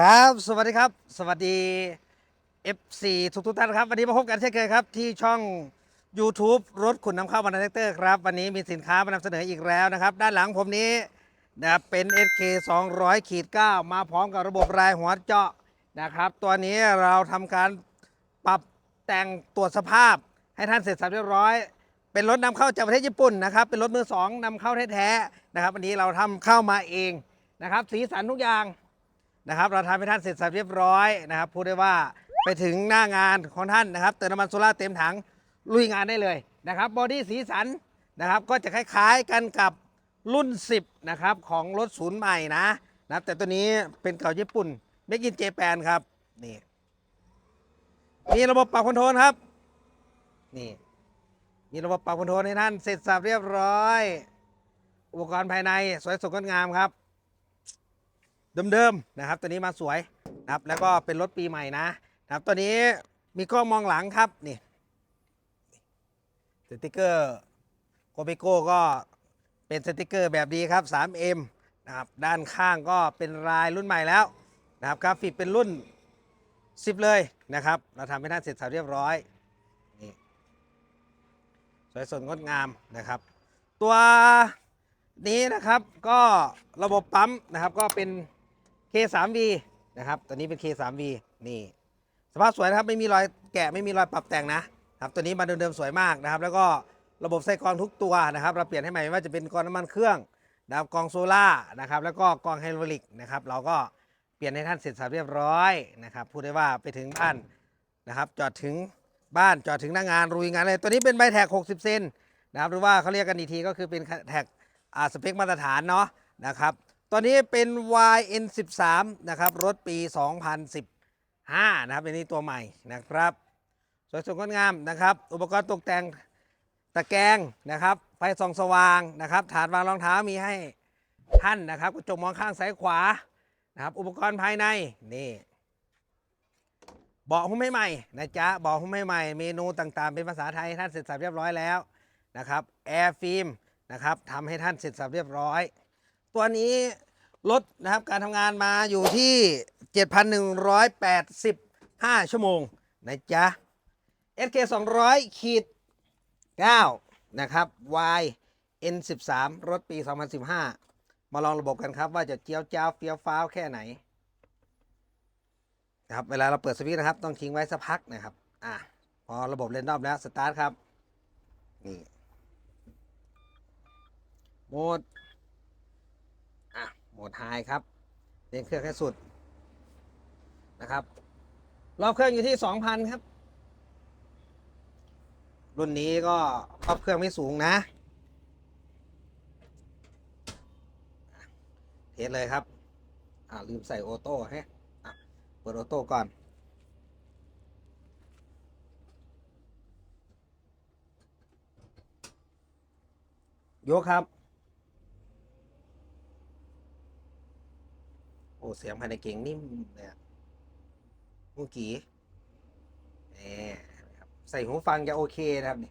ครับ สวัสดีครับ สวัสดี FC ทุกทุกท่านครับ วันนี้มาพบกันเช่นเคยครับ ที่ช่อง YouTube รถขุนนำเข้าบรรณาเตอร์ครับ วันนี้มีสินค้ามานำเสนออีกแล้วนะครับ ด้านหลังผมนี้นะครับเป็น SK 200ขีด9มาพร้อมกับระบบรายหัวเจาะนะครับ ตัวนี้เราทำการปรับแต่งตรวจสภาพให้ท่านเสร็จสับเรียบร้อย เป็นรถนำเข้าจากประเทศญี่ปุ่นนะครับ เป็นรถมือสองนำเข้าแท้ๆนะครับ วันนี้เราทำเข้ามาเองนะครับ สีสันทุกอย่าง นะครับเราทำให้ท่านเสร็จสับเรียบร้อยนะครับพูดได้ว่าไปถึงหน้างานของท่านนะครับเติมน้ำมันโซล่าเต็มถังลุยงานได้เลยนะครับบอดี้สีสันนะครับก็จะคล้ายๆกันกับรุ่น 10นะครับของรถศูนย์ใหม่นะนะครับแต่ตัวนี้เป็นเก่าญี่ปุ่นเมกินเจแปนครับนี่มีระบบปรับคอนโทรลครับนี่มีระบบปรับคอนโทรลให้ท่านเสร็จสับเรียบร้อย อุปกรณ์ภายในสวยสดงดงามครับ เดิมๆนะครับ ตัวนี้มาสวยนะครับ แล้วก็เป็นรถปีใหม่นะนะครับ ตัวนี้มีกล้องมองหลังครับนี่สติกเกอร์โกเบโก้ก็เป็นสติกเกอร์แบบดีครับ 3M นะครับ ด้านข้างก็เป็นลายรุ่นใหม่แล้วนะครับ กราฟิกเป็นรุ่น 10 เลยนะครับ เราทำให้ท่านเสร็จสับเรียบร้อยนี่สวยสดงดงามนะครับ ตัวนี้นะครับก็ระบบปั๊มนะครับก็เป็น K3V นะครับ ตัวนี้เป็น K3V นี่ สภาพสวยนะครับ ไม่มีรอยแกะ ไม่มีรอยปรับแต่งนะครับ ตัวนี้มาเดิมๆสวยมากนะครับ แล้วก็ระบบไส้กรองทุกตัวนะครับ เราเปลี่ยนให้ใหม่ไม่ว่าจะเป็นกรองน้ำมันเครื่องนะครับกรองโซล่านะครับ แล้วก็กรองไฮดรอลิกนะครับ เราก็เปลี่ยนให้ท่านเสร็จสับเรียบร้อยนะครับ พูดได้ว่าไปถึงบ้านนะครับ จอดถึงบ้านจอดถึงหน้างานรุยงานเลยตัวนี้เป็นใบแท็ก 60 เซนนะครับ หรือว่าเขาเรียกกันอีกทีก็คือเป็นแท็กอ่าสเปคมาตรฐานเนาะนะครับ ตัวนี้เป็น YN13 นะครับ รถปี 2015 นะครับ เป็นนี้ตัวใหม่นะครับ สวยสดงดงามนะครับ อุปกรณ์ตกแต่งตะแกรงนะครับ ไฟส่องสว่างนะครับฐานวางรองเท้ามีให้ท่านนะครับกระจกมองข้างซ้ายขวานะครับ อุปกรณ์ภายในนี่เบาะหุ้มให้ใหม่นะจ๊ะเบาะหุ้มให้ใหม่ เมนูต่างๆ เป็นภาษาไทยท่านเสร็จสับเรียบร้อยแล้วนะครับ แอร์ฟิล์มนะครับทำให้ท่านเสร็จสับเรียบร้อย ตัวนี้ลดนะครับการทำงานมาอยู่ที่ 7,185 ชั่วโมงนะจ๊ะ SK 200ขีด9นะครับ Y N13 รถปี 2015 มาลองระบบกันครับว่าจะเจียวจ้าวเฟี้ยวฟ้าวแค่ไหนนะครับเวลาเราเปิดสวิตช์นะครับ ต้องทิ้งไว้สักพักนะครับอะพอระบบเรนดอมแล้วสตาร์ทครับ นี่โหมดะโหมดไฮครับเร่งเครื่องให้สุดนะครับ รอบเครื่องอยู่ที่2,000ครับ รุ่นนี้ก็รอบเครื่องไม่สูงนะเทสเลยครับ อ่าลืมใส่ออโต้ฮะอะเปิดออโต้ก่อนยกครับ อ้เสียงภายในเก่งนิ่มเลยอะเมื่อกี้แหมครับใส่หูฟังจะโอเคนะครับนี่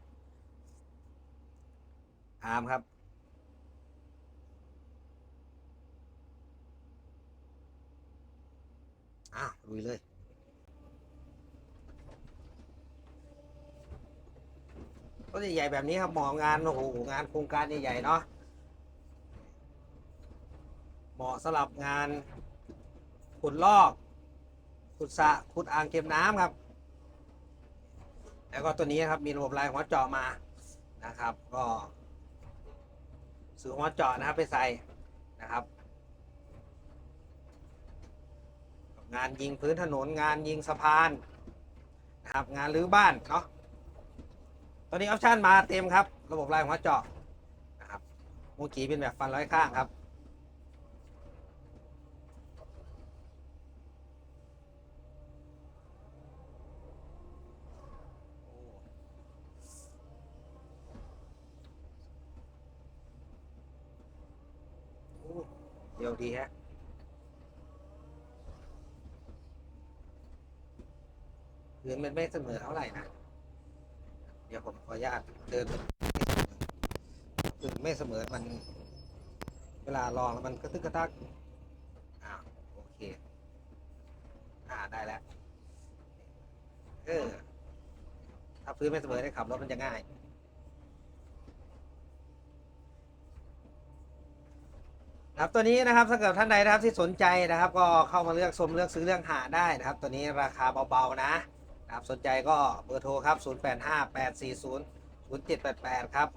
อาร์มครับ อ้าวลุยเลยก็ใหญ่ๆแบบนี้ครับเหมาะงานโอ้โหงานโครงการใหญ่ๆเนาะเหมาะสำหรับงาน ขุดลอก ขุดสะขุดอ่างเก็บน้ำครับ แล้วก็ตัวนี้ครับมีระบบลายหัวเจาะมานะครับ ก็ซื้อหัวเจาะนะครับไปใส่นะครับงานยิงพื้นถนนงานยิงสะพานนะครับงานรื้อบ้านเนาะตัวนี้ออปชั่นมาเต็มครับ ระบบลายหัวเจาะนะครับเมื่อกี้เป็นแบบฟันร้อยข้างครับ โอ้ เดี๋ยวดีฮะพื้นมันไม่เสมอเท่าไหร่นะ เดี๋ยวผมขออนุญาตเดินพื้นไม่เสมอมัน เวลาลองแล้วมันกระตึกกระตักอ้าวโอเค อ่าได้แล้ว เออ ถ้าพื้นไม่เสมอได้ขับรถมันจะง่าย ครับตัวนี้นะครับถ้าเกิดท่านใดนะครับที่สนใจนะครับ ก็เข้ามาเลือกชมเลือกซื้อเลือกหาได้นะครับ ตัวนี้ราคาเบาๆนะนะครับสนใจก็เบอร์โทรครับ 0858400788 ครับ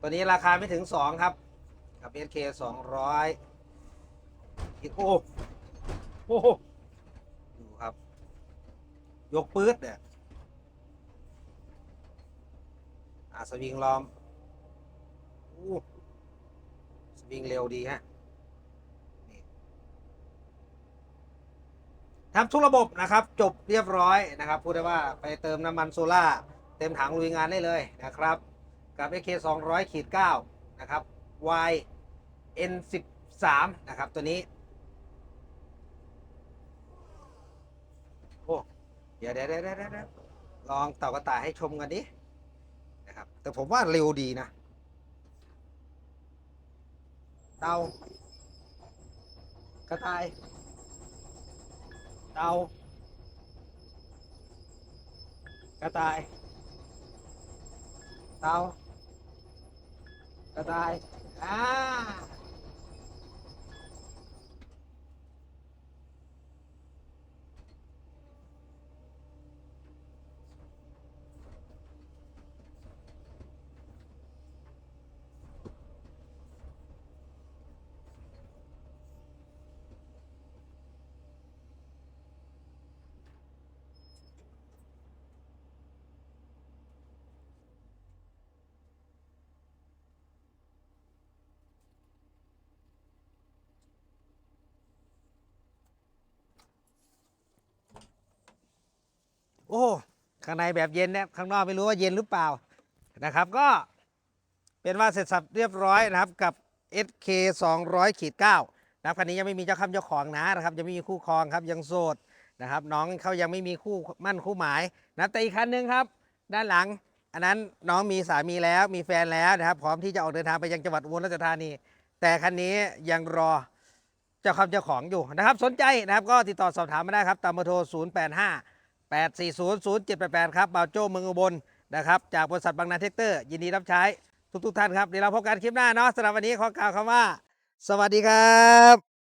ตัวนี้ราคาไม่ถึง 2 ครับ กับ SK 200อีกโอ้โอ้โหดูครับ ยกปื๊ดเนี่ยอะสวิงลอมอู้สวิงเร็วดีฮะ ทำทุกระบบนะครับ จบเรียบร้อยนะครับ พูดได้ว่าไปเติมน้ำมันโซล่าเต็มถังลุยงานได้เลยนะครับ กับ AK 200ขีด9นะครับ Y N 13นะครับ ตัวนี้ โอ้เดี๋ยวเดี๋ยวเดี๋ยวเดี๋ยวเดี๋ยวลองเต่ากระต่ายให้ชมกันดินะครับ แต่ผมว่าเร็วดีนะ เต่ากระต่าย เตากระต่าย เตากระต่าย อ่า โอ้ ข้างในแบบเย็นเนี่ยข้างนอกไม่รู้ว่าเย็นหรือเปล่านะครับ ก็เป็นว่าเสร็จสับเรียบร้อยนะครับกับ SK 200ขีด9นะครับคันนี้ยังไม่มีเจ้าคำเจ้าของนะนะครับยังไม่มีคู่ครองครับยังโสดนะครับ น้องเขายังไม่มีคู่มั่นคู่หมายนะแต่อีกคันหนึงครับ ด้านหลัง อันนั้นน้องมีสามีแล้วมีแฟนแล้วนะครับ พร้อมที่จะออกเดินทางไปยังจังหวัดอุบลราชธานี แต่คันนี้ยังรอเจ้าคำเจ้าของอยู่นะครับ สนใจนะครับก็ติดต่อสอบถามมาได้ครับตามเบอร์โทร 0 8400788 ครับบ่าวโจ้เมืองอุบลนะครับจากบริษัทบางนาเทคเตอร์ ยินดีรับใช้ทุกๆท่านครับเดี๋ยวเราพบกันคลิปหน้าเนาะสำหรับวันนี้ขอกล่าวคำว่า สวัสดีครับ